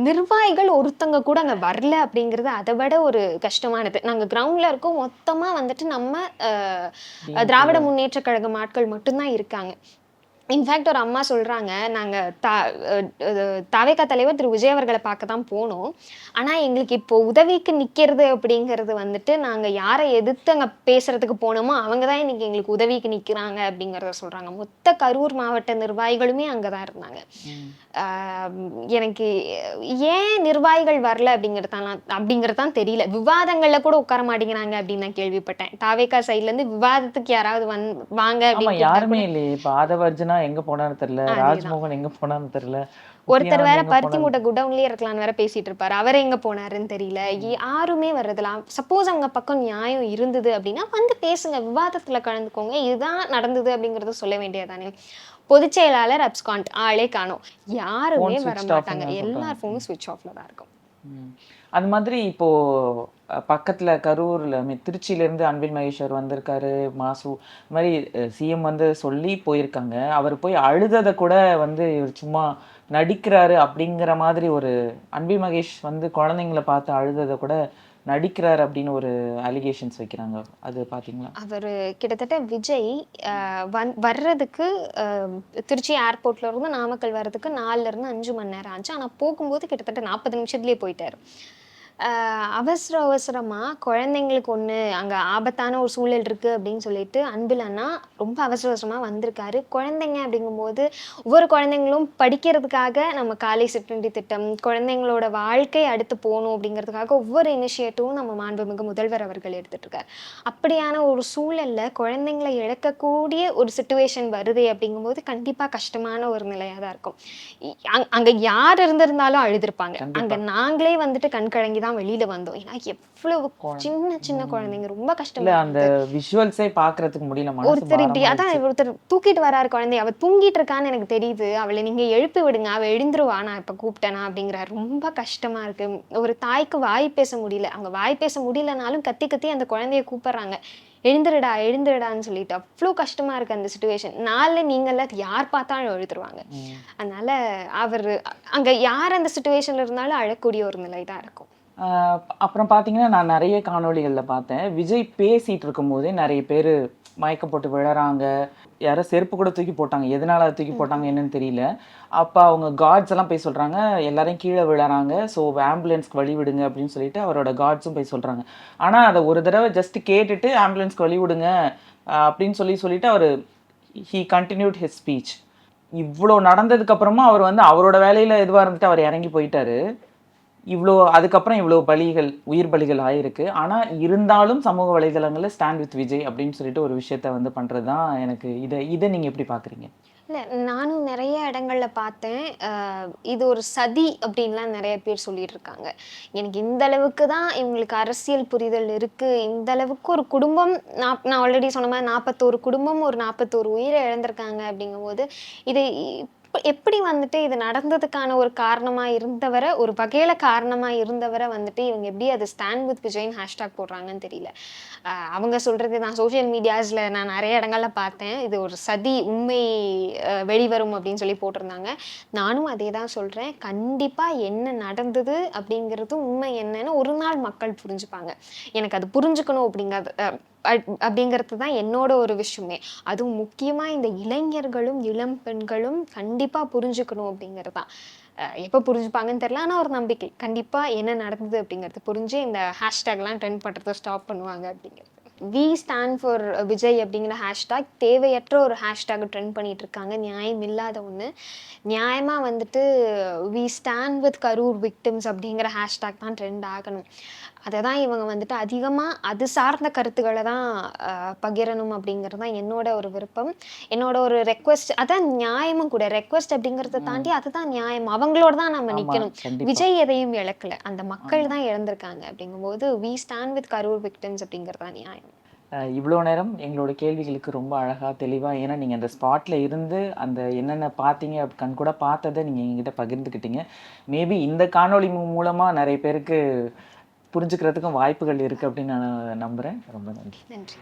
நிர்வாகிகள் ஒருத்தங்க கூட அங்கே வரல அப்படிங்கிறது அதை விட ஒரு கஷ்டமானது. நாங்கள் கிரவுண்டில் இருக்கோம் மொத்தமாக வந்துட்டு நம்ம திராவிட முன்னேற்ற கழகம் ஆட்கள் மட்டும்தான் இருக்காங்க. இன்ஃபேக்ட் ஒரு அம்மா சொல்கிறாங்க நாங்கள் தா தாவேக்கா தலைவர் திரு விஜய் அவர்களை பார்க்க தான் போனோம். ஆனால் எங்களுக்கு இப்போ உதவிக்கு நிற்கிறது அப்படிங்கிறது வந்துட்டு நாங்கள் யாரை எதிர்த்து அங்கே பேசுகிறதுக்கு போனோமோ அவங்க தான் இன்றைக்கி எங்களுக்கு உதவிக்கு நிற்கிறாங்க அப்படிங்கிறத சொல்கிறாங்க மொத்த கரூர் மாவட்ட நிர்வாகிகளுமே அங்கே தான் இருந்தாங்க எனக்கு ஏன் நிர்வாகிகள் வரல அப்படிங்கிறது தான் அப்படிங்கிறது தான் தெரியல. விவாதங்களில் கூட உட்கார மாட்டேங்கிறாங்க அப்படின்னு நான் கேள்விப்பட்டேன். தாவேக்கா சைட்லேருந்து விவாதத்துக்கு யாராவது வந் வாங்க அப்படின்னு யாருமே இல்லையே. இப்ப ஆதவர்ஜுனா எங்க போனான்னு தெரியல. ராஜ்மோகன் எங்க போனான்னு தெரியல. ஒருத்தர் வேற பருத்தி மூட்டை குடவுன்லயே இருக்கலாம்னு வேற பேசிட்டு இருப்பாரு. அவர் எங்க போனாருன்னு தெரியல. யாருமே வர்றதில்ல. சப்போஸ் அவங்க பக்கம் நியாயம் இருந்தது அப்படின்னா வந்து பேசுங்க. விவாதத்துல கலந்துக்கோங்க. இதுதான் நடந்தது அப்படிங்கறத சொல்ல வேண்டியதானே பொதுச் செயலாளர் அப்ஸ்காண்ட் ஆளே காணோம் யாருமே வர மாட்டாங்க எல்லார். ஃபோனும் சுவிட்ச் ஆஃப்ல தான் இருக்கும். அது மாதிரி இப்போ பக்கத்துல கரூர்ல திருச்சியில இருந்து அன்பில் மகேஸ்வர் வந்திருக்காரு மாசு இந்த மாதிரி சிஎம் வந்து சொல்லி போயிருக்காங்க அவர் போய் அழுததை கூட வந்து இவர் சும்மா நடிக்கிறாரு அப்படிங்கிற மாதிரி ஒரு அன்பில் மகேஷ் வந்து குழந்தைங்களை பார்த்து அழுததை கூட நடிக்கிறார் அப்படின்னு ஒரு அலிகேஷன்ஸ் வைக்கிறாங்க. அது பாத்தீங்களா? அவர் கிட்டத்தட்ட விஜய் வந் வர்றதுக்கு திருச்சி ஏர்போர்ட்ல இருந்து நாமக்கல் வர்றதுக்கு நாலுல இருந்து அஞ்சு மணி நேரம் ஆச்சு. ஆனால் போகும்போது கிட்டத்தட்ட நாற்பது நிமிஷத்துலேயே போயிட்டாரு. அவசர அவசரமாக குழந்தைங்களுக்கு ஒன்று அங்கே ஆபத்தான ஒரு சூழல் இருக்குது அப்படின்னு சொல்லிட்டு அன்பில் அண்ணா ரொம்ப அவசர அவசரமாக வந்திருக்காரு. குழந்தைங்க அப்படிங்கும்போது ஒவ்வொரு குழந்தைங்களும் படிக்கிறதுக்காக நம்ம காலை சிற்றுண்டி திட்டம் குழந்தைங்களோட வாழ்க்கை அடுத்து போகணும் அப்படிங்கிறதுக்காக ஒவ்வொரு இனிஷியேட்டிவும் நம்ம மாண்புமிகு முதல்வர் அவர்கள் எடுத்துட்டு இருக்காரு அப்படியான ஒரு சூழல்ல குழந்தைங்களை இழக்கக்கூடிய ஒரு சுச்சுவேஷன் வருது அப்படிங்கும்போது கண்டிப்பா கஷ்டமான ஒரு நிலையா தான் இருக்கும். அங்க- யார் இருந்திருந்தாலும் அழுதுருப்பாங்க. அங்க நாங்களே வந்துட்டு கண் கலங்கி தான் வெளியில வந்தோம். ஏன்னா எவ்வளவு சின்ன சின்ன குழந்தைங்க ரொம்ப கஷ்டமா அந்த விஷுவல்ஸே பாக்குறதுக்கு முடியல ஒருத்தர் இப்படி அதான். ஒருத்தர் தூக்கிட்டு வராரு குழந்தைய அவ தூங்கிட்டு இருக்கான்னு எனக்கு தெரியுது. அவளை நீங்க எழுப்பி விடுங்க. அவ எழுந்துருவா. நான் இப்ப கூப்பிட்டேனா அப்படிங்கிறாரு. ரொம்ப கஷ்டமா இருக்கு. ஒரு தாய்க்கு வாய் பேச முடியல. அவங்க வாய் பேச முடியலனாலும் கத்தி கத்தி அந்த குழந்தைய கூப்பிடுறாங்க. எழுந்துருடா எழுந்துருடான்னு சொல்லிட்டு அவ்வளோ கஷ்டமா இருக்கு அந்த சுச்சுவேஷன் நாளில் நீங்கள யார் பார்த்தாலும் எழுதுருவாங்க. அதனால அவர் அங்க யார் அந்த சுச்சுவேஷன்ல இருந்தாலும் அழக்கூடிய ஒரு நிலை தான் இருக்கும். அப்புறம் பார்த்தீங்கன்னா நான் நிறைய காணொளிகளில் பார்த்தேன். விஜய் பேசிகிட்டு இருக்கும்போதே நிறைய பேர் மயக்கம் போட்டு விழறாங்க. யாரோ செருப்பு கூட தூக்கி போட்டாங்க. எதனால அதை தூக்கி போட்டாங்க என்னன்னு தெரியல. அப்போ அவங்க கார்ட்ஸ் எல்லாம் போய் சொல்கிறாங்க எல்லாரையும் கீழே விழறாங்க. ஸோ ஆம்புலன்ஸ்க்கு வழி விடுங்க அப்படின்னு சொல்லிட்டு அவரோட கார்ட்ஸும் போய் சொல்கிறாங்க ஆனால் அதை ஒரு தடவை ஜஸ்ட் கேட்டுட்டு ஆம்புலன்ஸ்க்கு வழி விடுங்க அப்படின்னு சொல்லி சொல்லிட்டு அவர் ஹீ கண்டினியூட் ஹிஸ் ஸ்பீச் இவ்வளோ நடந்ததுக்கப்புறமா அவர் வந்து அவரோட வேலையில் எதுவாக இருந்துட்டு அவர் இறங்கி போயிட்டாரு. இவ்வளோ அதுக்கப்புறம் இவ்வளோ பலிகள் உயிர் பலிகள் ஆயிருக்கு. ஆனால் இருந்தாலும் சமூக வலைதளங்களில் ஸ்டாண்ட் வித் விஜய் அப்படின்னு சொல்லிட்டு ஒரு விஷயத்த வந்து பண்ணுறது தான் எனக்கு இதை இதை நீங்கள் எப்படி பார்க்குறீங்க இல்லை நானும் நிறைய இடங்கள்ல பார்த்தேன். இது ஒரு சதி அப்படின்லாம் நிறைய பேர் சொல்லிட்டு இருக்காங்க. எனக்கு இந்த அளவுக்கு தான் இவங்களுக்கு அரசியல் புரிதல் இருக்குது இந்த அளவுக்கு ஒரு குடும்பம் நான் நான் ஆல்ரெடி சொன்ன மாதிரி நாற்பத்தோரு குடும்பம் ஒரு நாற்பத்தோரு உயிரை இழந்திருக்காங்க அப்படிங்கும்போது இது எப்படி வந்துட்டு இது நடந்ததுக்கான ஒரு காரணமா இருந்தவரை ஒரு வகையில காரணமா இருந்தவரை வந்துட்டு இவங்க எப்படி அது ஸ்டாண்ட் வித் விஜய்னு ஹேஷ்டாக் போடுறாங்கன்னு தெரியல. அவங்க சொல்றது நான் சோஷியல் மீடியாஸ்ல நான் நிறைய இடங்கள்ல பார்த்தேன். இது ஒரு சதி உண்மை வெளிவரும் அப்படின்னு சொல்லி போட்டிருந்தாங்க. நானும் அதே தான் சொல்றேன். கண்டிப்பா என்ன நடந்தது அப்படிங்கிறது உண்மை என்னன்னு ஒரு நாள் மக்கள் புரிஞ்சுப்பாங்க. எனக்கு அது புரிஞ்சுக்கணும் அப்படிங்கிறது அப்படிங்கிறது தான் என்னோட ஒரு விஷயமே. அதுவும் முக்கியமாக இந்த இளைஞர்களும் இளம் பெண்களும் கண்டிப்பாக புரிஞ்சுக்கணும் அப்படிங்கிறது தான். எப்போ புரிஞ்சுப்பாங்கன்னு தெரியல. ஆனால் ஒரு நம்பிக்கை. கண்டிப்பாக என்ன நடந்தது அப்படிங்கிறது புரிஞ்சு இந்த ஹேஷ்டேக்லாம் ட்ரெண்ட் பண்ணுறதை ஸ்டாப் பண்ணுவாங்க அப்படிங்கிறது. வி ஸ்டாண்ட் ஃபார் விஜய் அப்படிங்கிற ஹேஷ்டாக் தேவையற்ற ஒரு ஹேஷ்டாக் ட்ரெண்ட் பண்ணிட்டு இருக்காங்க நியாயம் இல்லாத ஒன்று நியாயமாக வந்துட்டு we stand with Karur victims அப்படிங்கிற ஹேஷ்டாக் தான் ட்ரெண்ட் ஆகணும். அதை தான் இவங்க வந்துட்டு அதிகமாக அது சார்ந்த கருத்துக்களை தான் பகிரணும் அப்படிங்கிறது தான் என்னோட ஒரு விருப்பம். என்னோட ஒரு ரெக்வஸ்ட் அதான் நியாயமும் கூட. ரெக்வஸ்ட் அப்படிங்கிறத தாண்டி அதுதான் நியாயம். அவங்களோட தான் நம்ம நிற்கணும். விஜய் எதையும் இழக்கல. அந்த மக்கள் தான் இழந்திருக்காங்க அப்படிங்கும்போது we stand with Karur victims அப்படிங்கிறது தான் நியாயம். இவ்வளோ நேரம் எங்களோட கேள்விகளுக்கு ரொம்ப அழகாக தெளிவாக ஏன்னா நீங்கள் அந்த ஸ்பாட்டில் இருந்து அந்த என்னென்ன பார்த்தீங்க கண் கூட பார்த்ததை நீங்கள் எங்ககிட்ட பகிர்ந்துக்கிட்டீங்க. மேபி இந்த காணொளி மூலமாக நிறைய பேருக்கு புரிஞ்சுக்கிறதுக்கும் வாய்ப்புகள் இருக்குது அப்படின்னு நான் நம்புகிறேன் ரொம்ப நன்றி. நன்றி.